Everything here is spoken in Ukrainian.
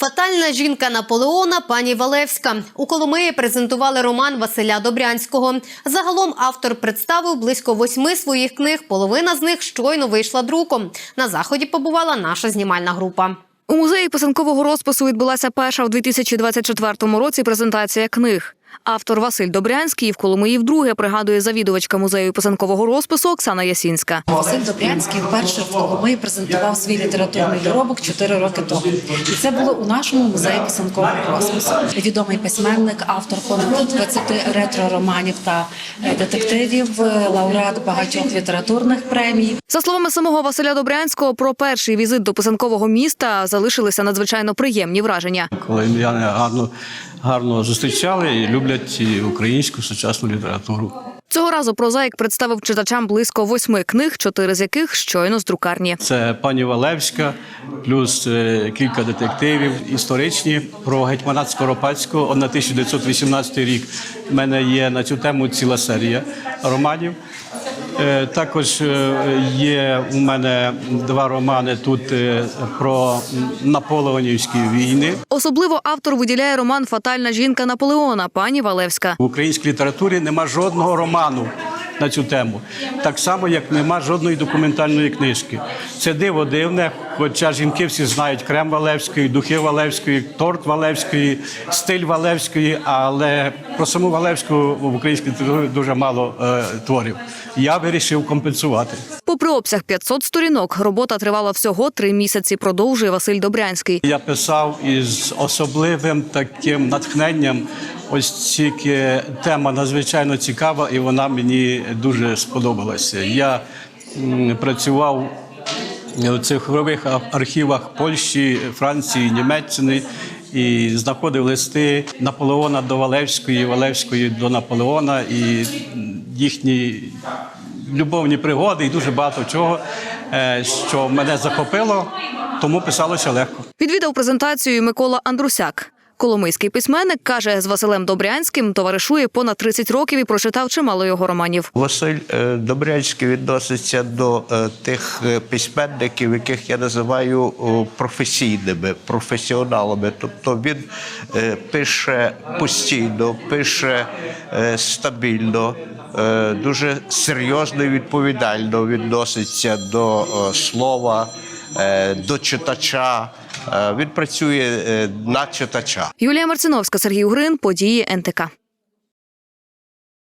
Фатальна жінка Наполеона пані Валевська. У Коломиї презентували роман Василя Добрянського. Загалом автор представив близько восьми своїх книг. Половина з них щойно вийшла друком. На заході побувала наша знімальна група. У музеї писанкового розпису відбулася перша в 2024 році презентація книг. Автор Василь Добрянський в Коломиї вдруге пригадує завідувачка музею писанкового розпису Оксана Ясінська. Василь Добрянський вперше в Коломиї презентував свій літературний доробок 4 роки тому. І це було у нашому музеї писанкового розпису. Відомий письменник, автор понад 20 ретро-романів та е, детективів, е, лауреат багатьох літературних премій. За словами самого Василя Добрянського, про перший візит до писанкового міста залишилися надзвичайно приємні враження. Коломияни гарно, гарно зустрічали і люблять українську сучасну літературу. Цього разу прозаїк представив читачам близько восьми книг, чотири з яких щойно з друкарні. Це пані Валевська, плюс е, кілька детективів історичні про гетьманат Скоропадського на 1918 рік. У мене є на цю тему ціла серія романів. Е, Також е, є у мене два романи тут е, про наполеонівські війни. Особливо автор виділяє роман Фатальна жінка Наполеона пані Валевська. В українській літературі нема жодного роману на цю тему, так само як нема жодної документальної книжки. Це диво дивне, хоча жінки всі знають крем Валевської, духи Валевської, торт Валевської, стиль Валевської, але про саму Валевську в українській літературі дуже мало е, творів. Я вирішив компенсувати. Попри обсяг 500 сторінок, робота тривала всього три місяці. Продовжує Василь Добрянський. Я писав із особливим таким натхненням. Ось тільки тема надзвичайно цікава, і вона мені дуже сподобалася. Я працював у цифрових ар- архівах Польщі, Франції, Німеччини. І знаходив листи Наполеона до Валевської, Валевської до Наполеона і їхні любовні пригоди, і дуже багато чого, е, що мене захопило, тому писалося легко. Відвідав презентацію Микола Андрусяк. Коломийський письменник каже, з Василем Добрянським товаришує понад 30 років і прочитав чимало його романів. Василь е, Добрянський відноситься до е, тих е, письменників, яких я називаю професійними, професіоналами. Тобто він пише постійно, пише стабільно. Дуже серйозно і відповідально відноситься до слова, до читача. Е, Він працює е, на читача. Юлія Марциновська, Сергій Угрин, події НТК.